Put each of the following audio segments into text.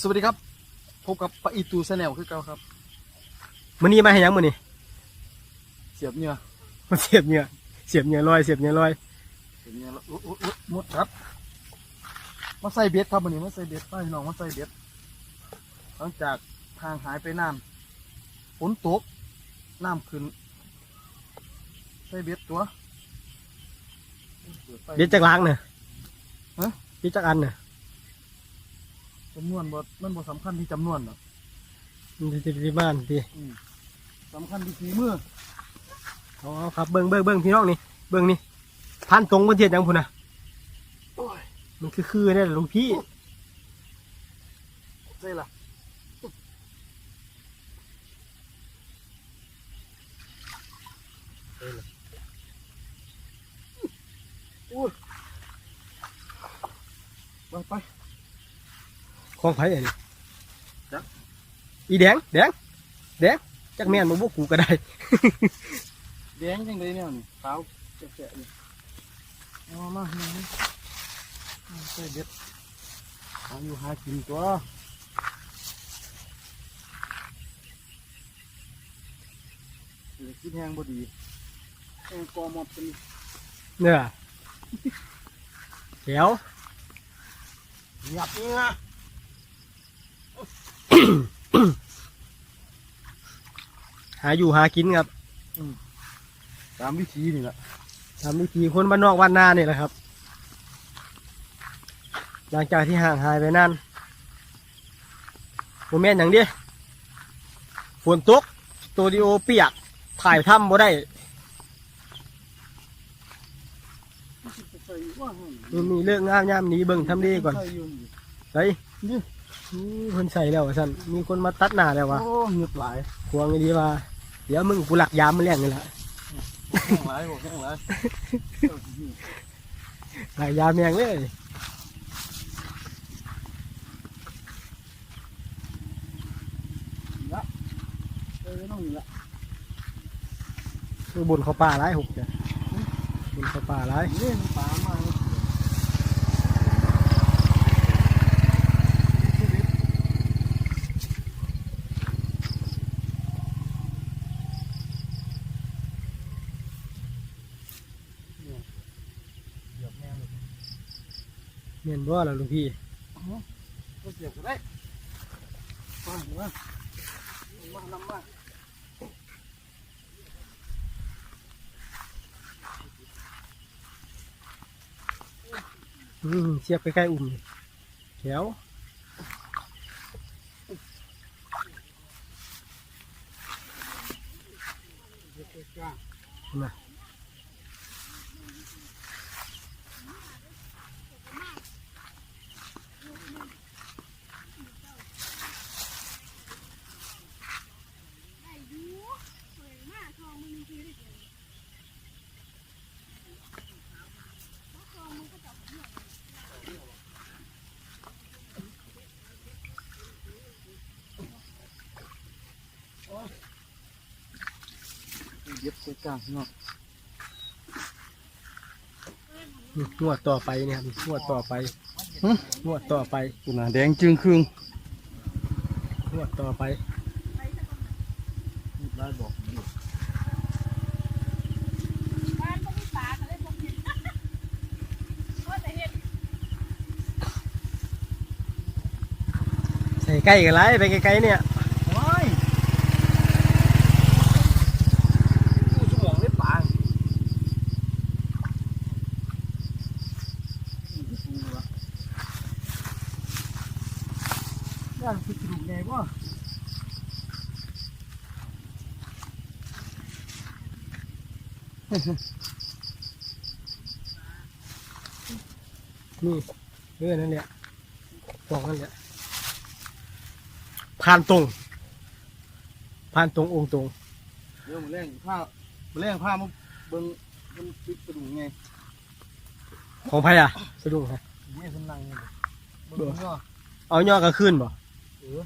สวัสดีครับ พบกับปะอีตูแนลคือเก่าครับมื้อนี้มาให้หยังมื้อนี้เสียบเหงื่อมาเสียบเหงื่อเสียบเหงื่อลอยเสียบเหงื่อลอยเสียบเหงื่อแล้วอุ๊ยอุ๊ยอุ๊ยหมดครับมาใส่เบ็ดครับวันนี้มาใส่เบ็ดป้าพี่น้องมาใส่เบ็ดหลังจากทางหายไปนานฝนตกน้ำขึ้นใส่เบ็ดตัวปิไฟเบ็ดจักล้างน่ะฮะ เบ็ดจักอันน่ะ จำนวนบ่มันบ่สำคัญที่จำนวนหรอกมันสิที่บ้านพี่อืมสำคัญที่ฝีมืออ๋อครับเบิ่งเบิ่งเบิ่งพี่น้องนี่เบิ่งนี่พันตรงประเทศหยังพุ่นน่ะโอ้ยมันคือคือเนี่ยลูกพี่ใส่ละอุ้ยไปไป ของไผอันนี้จ๊ะอีแดงแดงแดงจักแม่นบ่บ่กูก็ได้แดงจังเลยเนี่ยนี่ข หาอยู่หากินตัวเดี๋ยวคิดแห้งบ่ดีแห้งกอมอบเป็นเนี่ยแถวหยับนี่นะหาอยู่หากินครับตามวิธีนี่แหละทำวิธีคนบ้านนอกบ้านนานี่แหละครับ หลังจากที่ห่างหายไปนานโมเมนต์อย่างเดียวฝนตกสตูดิโอเปียก ถ่ายทำบ่ได้ใส่ว่าให้มันมีเรื่องงามยามหนี้เบิ่งทำดีก่อนใส่อยู่นี่ใส่นี่นี่ คนใส่แล้วสันมีคนมาตัดหน้าแล้ววะโอ้เหงือกหลายควงไอ้ดีว่าเดี๋ยวมึงกูหลักยามมันแรงนี่แหละแห้งหลายบอกแห้งหลายหลักยามแรงเลยเออน้องนี่ละคือบนเขาป่าร้ายหกจ้ะบนเขาป่าร้ายเล่นปลามาเหยียบแม่เลย เมียนบ่ล่ะลุงพี่ก็เสียบก็ได้มามามาน้ำมาอืมเสียบใกล้ๆอุ่มนี่แถวเสียบกลางมา เหยียบกลางเนาะอืมนวดต่อไปเนี่ยครับนวดต่อไปนวดต่อไปตัวหนาแดงจึงครึ่งนวดต่อไปได้บอกอยู่บ้านก็มีปลาก็เลยบ่กินก็แต่เห็ดใส่ใกล้กันไรไปไกลๆเนี่ย ว้ายผู้สมองได้ปางย่างคือกระดูกไงวะ นี่เออนั่นแหละบอกนั่นแหละผ่านตรงผ่านตรงองค์ตรงเดี๋ยวมาแรงผ้ามาแรงผ้ามาเบิ่งมันปิดกระดูกไงของไผ่อะสะดุ้งฮะนี่คนนั่งนี่เบิ่งก็เอาย่อกระขึ้นบ่เออ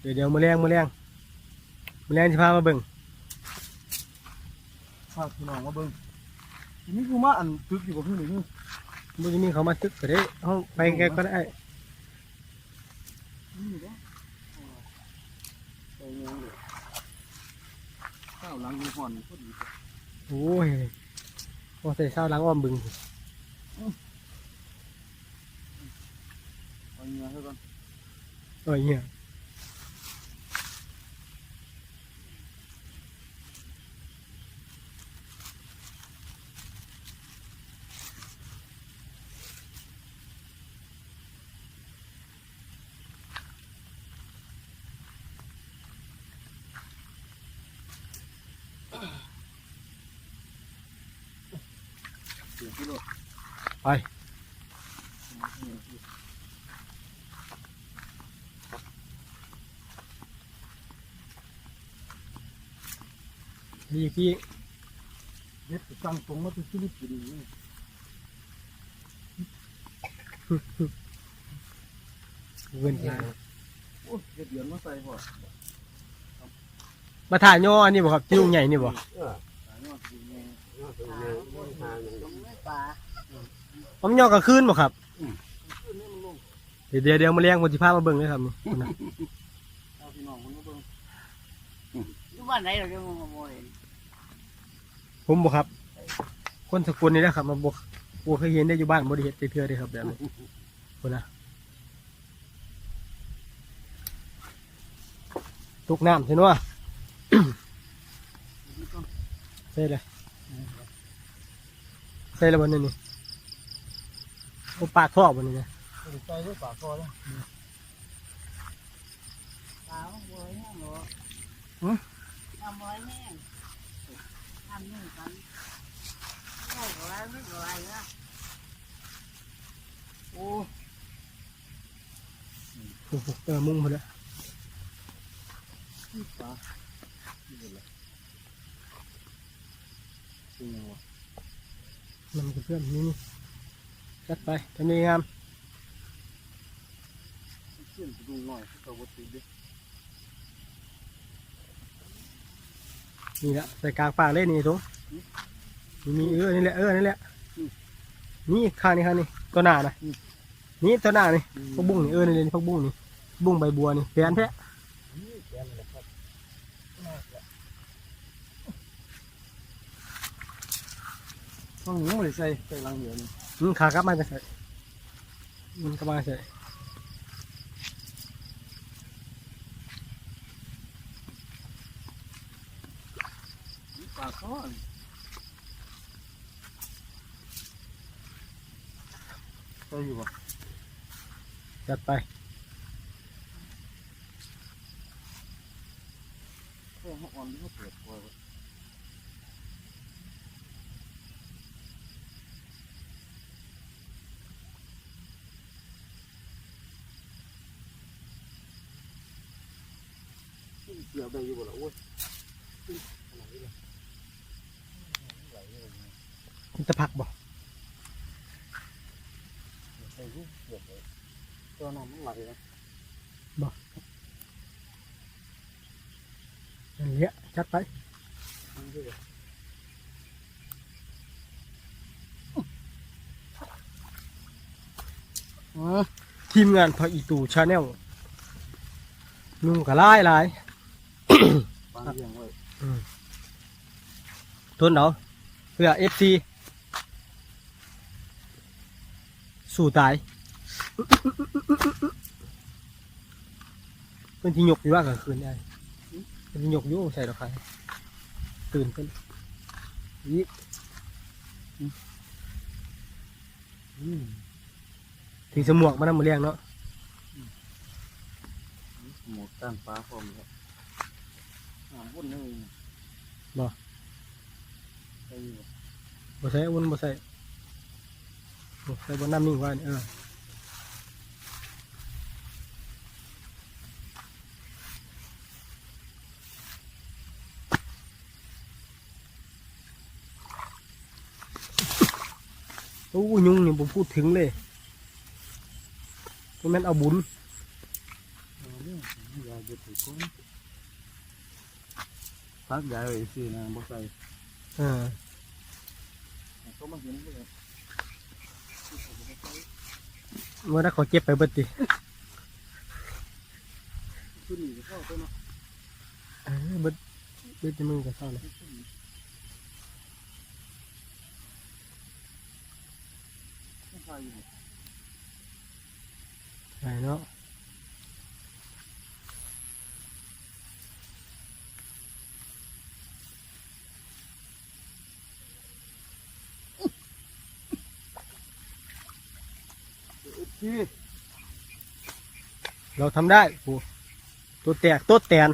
เดี๋ยวเดี๋ยวมือแรงมือแรงมือแรงที่พามาเบิ่ง พาพี่น้องมาเบิ่งทีนี้กูมาอันตึกอยู่บ่พี่หนึ่งมือนี้เขามาตึกก็ได้ห้องไปไกลก็ได้นี่เด้อไปยังเลยข้าวหลังมีห่อนพอดีโอ้ยพอใส่ข้าวล้างอ้อมบึงเอาเนื้อให้ก่อนเอ้ยเนี่ย เสียที่โลดไปพี่พี่เฮ็ดตั้งตรงมาเป็นฟิลิปปินส์นี่เงินยาโอ้ยเฮ็ดเดือนมาใส่พอมาถ่ายย่ออันนี้บ่ครับจิ้วใหญ่นี่บ่สายนอดดีแน่ปลา ผมย่อกลางคืนบ่ครับเดี๋ยวเดี๋ยวเดี๋ยวมาเลี้ยงคนที่พามาเบิ่งเลยครับนี่นะเอาพี่น้องคนมาเบิ่งอยู่บ้านไหนเราจะมาขโมยผมบ่ครับ คนสกุลนี่นะครับ มาบ่บ่เคยเห็นได้อยู่บ้านบ่ได้เฮ็ดเทื่อๆเด้ครับแบบนี้คนนะตกน้ำใช่เนาะใช่เลย ใช่แล้ววันนี้นี่โอ้ปลาทอดวันนี้นะใส่ด้วยปากคอเลยปลาขโมยแห้งเหรอขโมยแห้งทำนึ่งกันโอ้โหแล้วไม่ไหวนะโอ้โอ้โหเออมุ่งหมดแล้วยปลานี่เป็นไรเป็นยังวะ มันกับเพื่อนนี่นี่จัดไปทำยังงามเชื่อนกระดูกหน่อยเขาวัดติดดินี่แหละใส่กลางปากเลยนี่ทุกนี่นี่เออนี่แหละเออนี่แหละนี่ข้างนี่ข้างนี่ตัวหน้านะนี่ตัวหน้านี่พักบุ้งนี่เออนี่เลยนี่พักบุ้งนี่บุ้งใบบัวนี่แฟนแท้ ต้องหนูไม่ได้ใส่ใส่ลังเหลือนี่อืมขากลับมาจะใส่มันกลับมาใส่ปลาคอนี่ใส่อยู่ปะจัดไป เพื่อให้อ่อนที่เขาเปิดตัวไว้ เสียบได้อยู่บ่ล่ะโอ้ยมันจะผักบ่ใส่ลูกเสียบเลยตัวน้ำมันไหลนะอันเนี้ยจัดไปมันด้วยเลยอ๋อทีมงานพระอีตูชาแนลนุ่งกระไล่ลายปลาเลี้ยงไว้ ทนเอาเพื่อเอฟซีสู่ตายเป็นที่หยกอยู่ว่ากลางคืนได้เป็นที่หยกอยู่ใส่ดอกไฟตื่นขึ้นยี่ถือสมวกมานน้ำมาเลี้ยงเนาะหมดตั้งปลาพร้อมแล้ว อ่าวุ่นเลยใส่อยู่บ่บ่ใส่วนบ่ใส่บ่ใส่บนน้ำนิ่งไว้นี่เออโอ้ยุงนี่ผมพูดถึงเลยเพราะแม่นเอาบุญ เอาเรื่องยาเด็ดถือก้นพักยาไว้สินะบ่ใส่เออเขามาเห็นเลยเมื่อนั้นเขาเจ็บไปเบิดติขึ้นนี่ก็เข้าวเนาะเออเบิดเบิดจะมือกับเศร้าเลยไม่ใช่อยู่ใช่เนาะ ที่เราทำได้โอ้ตัวแตกตัวแตน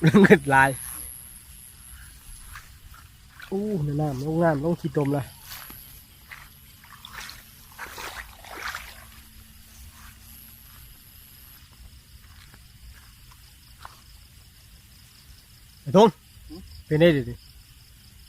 เรื่องเงินลายอู้น้ำลงน้ำลงขี้ตมเลยไอ้ทงเป็นได้ดิ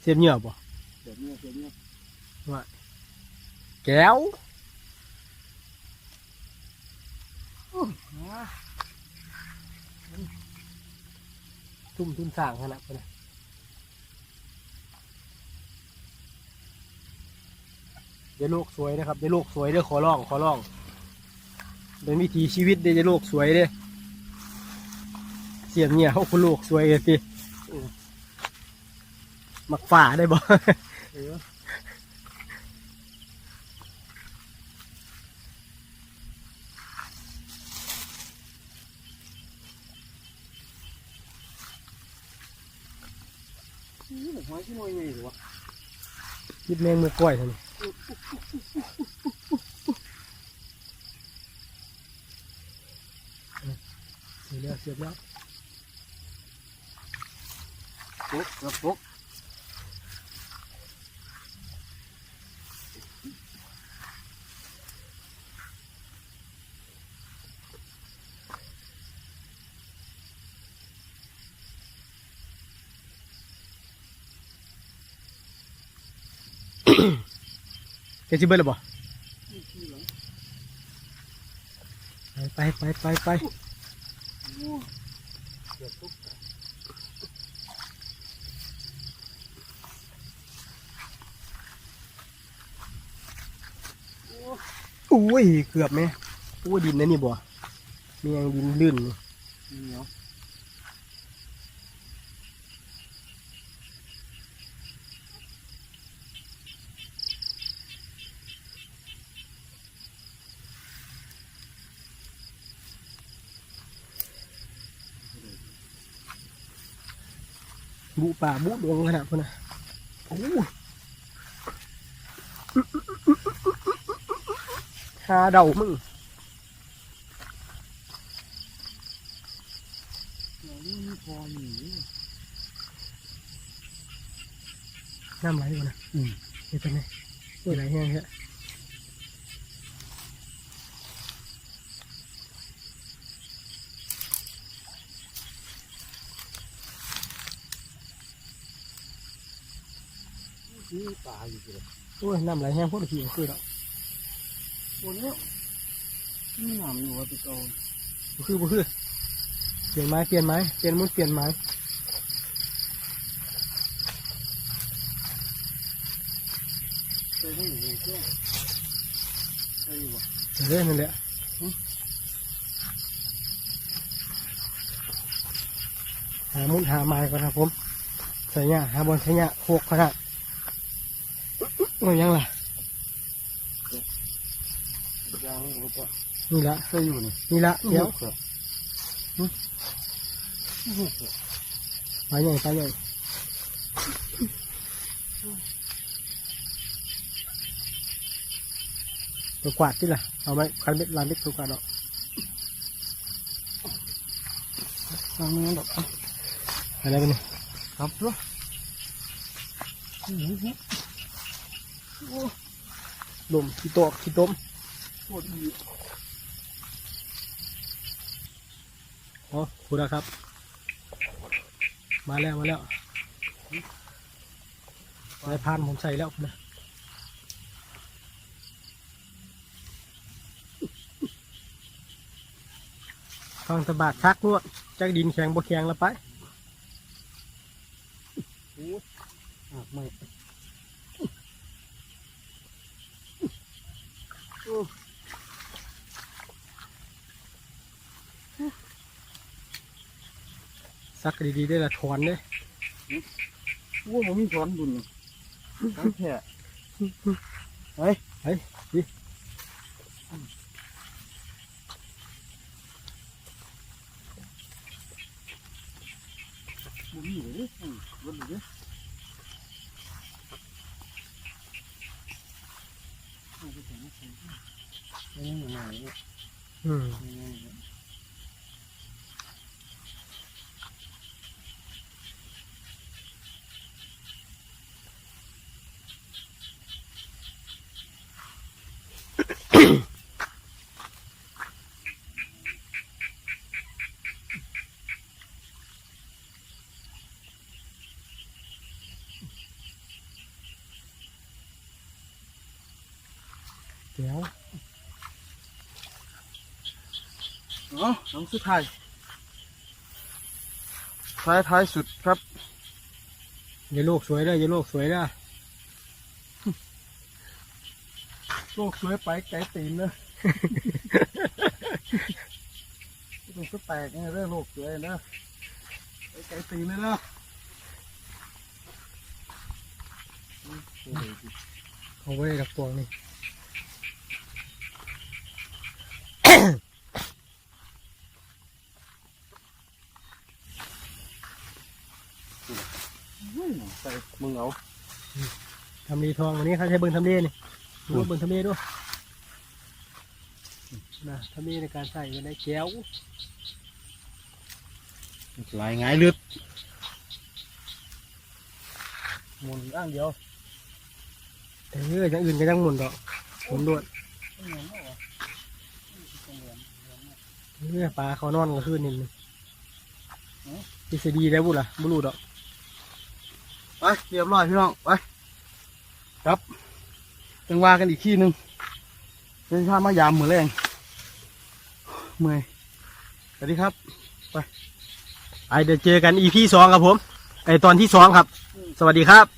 เสียบเหงื่อบ่เดี๋ยวนี้เดี๋ยวนี้แก้ว ทุ่มทุ่มสร้างขนาดนั้นเดี๋ยวโลกสวยนะครับเดี๋ยวโลกสวยเด้อขอร้องขอร้องเป็นวิถีชีวิตเด้อเดี๋ยวโลกสวยเด้อเสียงเนี่ยเขาคุณโลกสวยเลยสิมักฝ่าได้บ่ เออนี่หอย ที่หน่วยใหญ่หรอวะยิบแมงมือกล้วยท่านี่เสียบแล้วเสียบแล้วปุ๊บแล้วปุ๊บ จะชิเบิร์หรือเปล่ไปไปไปไปอุ้ย เกือบไหมอู้ดินนะนี่บ่มียังดินลื่นนี่ บุป่าบุดวงขนาดพุ่นนะโอ้ยหาเดามึงเหนียวนี่มีพอหนีน้ำไหลอยู่นะอืมเห็นไหมเห็นไหลแห้งแค่ นี่ตาย อยู่เลยโอ้ยน้ำไหลแห้งโคตรผีมันคือแล้วบนเนี้ยนี่หนามอยู่ว่าตัวโตบ่คือบ่คือเปลี่ยนไม้เปลี่ยนไม้เปลี่ยนมุดเปลี่ยนไม้เคยให้อยู่เลยเพื่อนใช่อยู่วะเรื่อยนั่นแหละหามุดหาไม้ก่อนครับผมใส่เนี่ยหาบนใส่เนี่ยโคกขนาด โอ้ยยังล่ะยางหัวปะนี่ละใช่อยู่นี่นี่ละเดี๋ยวเดี๋ยวไปใหญ่ไปใหญ่ตัวกวาดที่ล่ะเอาไหมคันเบ็ดลานเล็กตัวกวาดออกทางนี้ดอกอะไรกันนี่ครับด้วย ลมขี้โตกขี้ต้มปวดอีอ๋อคุณนะครับ มาแล้ว มาแล้วสายพานผมใส่แล้วนะฟังตะบาดชักนวดจากดินแข็งบ่แข็งแล้วไป อะไม่ ซัก ดีๆได้ละถอนเด้โอ้ผมมีสอนบุญทั้งแค่เฮ้ยเฮ้ยดิบุญอยู่เลยบุญอยู่เลยนี่ยั งไงเนี่ยอืมเดี๋ยวอ๋อหลังสุดท้ายท้ายท้ายสุดครับอย่าโลกสวยเด้ออย่าโลกสวยเด้อโลกสวยไปไกลตีนเลยตรงก็แตกไงเรื่องโลกสวยนะไปไกลตีนเลยนะเอาไว้กับตัวนี่ มึงเอาทำดีทองวันนี้เขาใช้เบิ้งทำดีนี่ดูว่าเบิ้งทำดีด้วยนะทำดีในการใส่กันได้แก้วลายง่ายลึดหมุนอ้างเดียวแต่เนื้ออย่างอื่นก็ยังหมุนดอกหมุนด้วยเนื้อปลาเขานอนกลางคืนนี่นึงทฤษฎีได้บุล่ะบุรุษดอก ไปเรียบร้อยพี่น้องไปครับจังว่ากันอีกที่หนึ่งเป็นข้ามายามมือแรงเมื่อยสวัสดีครับไอเดี๋ยวเจอกันอีพีสองครับผมไอตอนที่สองครับ สวัสดีครับ